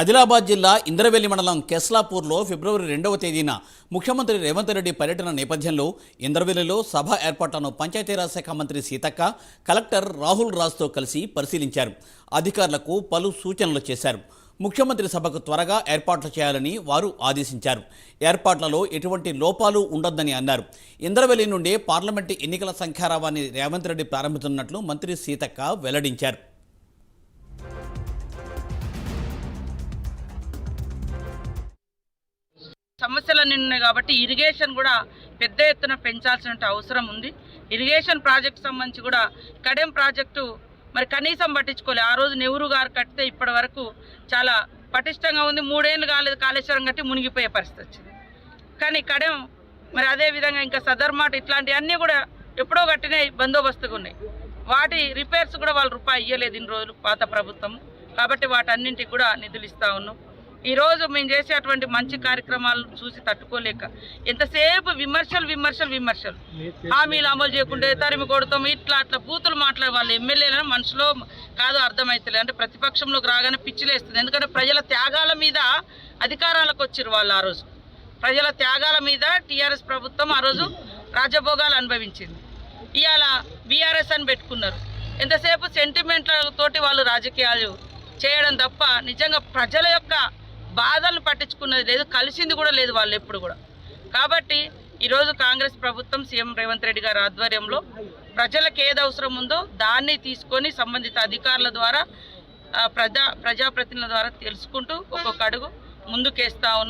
ఆదిలాబాద్ జిల్లా ఇంద్రవెల్లి మండలం కెస్లాపూర్లో ఫిబ్రవరి రెండవ తేదీన ముఖ్యమంత్రి రేవంత్ రెడ్డి పర్యటన నేపథ్యంలో ఇంద్రవెల్లిలో సభ ఏర్పాట్లను పంచాయతీరాజ్ శాఖ మంత్రి సీతక్క కలెక్టర్ రాహుల్ రాజ్తో కలిసి పరిశీలించారు. అధికారులకు పలు సూచనలు చేశారు. ముఖ్యమంత్రి సభకు త్వరగా ఏర్పాట్లు చేయాలని వారు ఆదేశించారు. ఏర్పాట్లలో ఎటువంటి లోపాలు ఉండొద్దని అన్నారు. ఇంద్రవెల్లి నుండి పార్లమెంటు ఎన్నికల సంఖ్యారావాన్ని రేవంత్ రెడ్డి ప్రారంభిస్తున్నట్లు మంత్రి సీతక్క వెల్లడించారు. సమస్యలన్నీ ఉన్నాయి కాబట్టి ఇరిగేషన్ కూడా పెద్ద ఎత్తున పెంచాల్సిన అవసరం ఉంది. ఇరిగేషన్ ప్రాజెక్ట్ సంబంధించి కూడా కడెం ప్రాజెక్టు మరి కనీసం పట్టించుకోలే. ఆ రోజు నెహ్రూ గారు కడితే ఇప్పటి వరకు చాలా పటిష్టంగా ఉంది. మూడేళ్ళు కాలేదు కాళేశ్వరం కట్టి మునిగిపోయే పరిస్థితి వచ్చింది. కానీ కడెం మరి అదే విధంగా ఇంకా సదర్మాట ఇట్లాంటివన్నీ కూడా ఎప్పుడో కట్టినాయి బందోబస్తుగా ఉన్నాయి. వాటి రిపేర్స్ కూడా వాళ్ళు రూపాయి ఇవ్వలేదు ఇన్ని రోజులు పాత ప్రభుత్వం కాబట్టి వాటన్నింటికి కూడా నిధులు ఇస్తూ ఉన్నాం. ఈ రోజు మేము చేసేటువంటి మంచి కార్యక్రమాలు చూసి తట్టుకోలేక ఎంతసేపు విమర్శలు విమర్శలు విమర్శలు. హామీలు అమలు చేయకుండా తరిమి కొడతాం ఇట్లా అట్లా బూతులు మాట్లాడే వాళ్ళు ఎమ్మెల్యేలను మనసులో కాదు అర్థమవుతలేదు అంటే ప్రతిపక్షంలోకి రాగానే పిచ్చిలేస్తుంది ఎందుకంటే ప్రజల త్యాగాల మీద అధికారాలకు వచ్చారు వాళ్ళు ఆ రోజు. ప్రజల త్యాగాల మీద టీఆర్ఎస్ ప్రభుత్వం ఆ రోజు రాజభోగాలు అనుభవించింది. ఇవాళ బీఆర్ఎస్ అని పెట్టుకున్నారు. ఎంతసేపు సెంటిమెంట్ల తోటి వాళ్ళు రాజకీయాలు చేయడం తప్ప నిజంగా ప్రజల యొక్క బాధలు పట్టించుకున్నది లేదు కలిసింది కూడా లేదు వాళ్ళు ఎప్పుడు కూడా. కాబట్టి ఈరోజు కాంగ్రెస్ ప్రభుత్వం సీఎం రేవంత్ రెడ్డి గారి ఆధ్వర్యంలో ప్రజలకు ఏది అవసరం ఉందో దాన్ని తీసుకొని సంబంధిత అధికారుల ద్వారా ప్రజా ప్రజాప్రతినిధుల ద్వారా తెలుసుకుంటూ ఒక్కొక్క అడుగు ముందుకేస్తా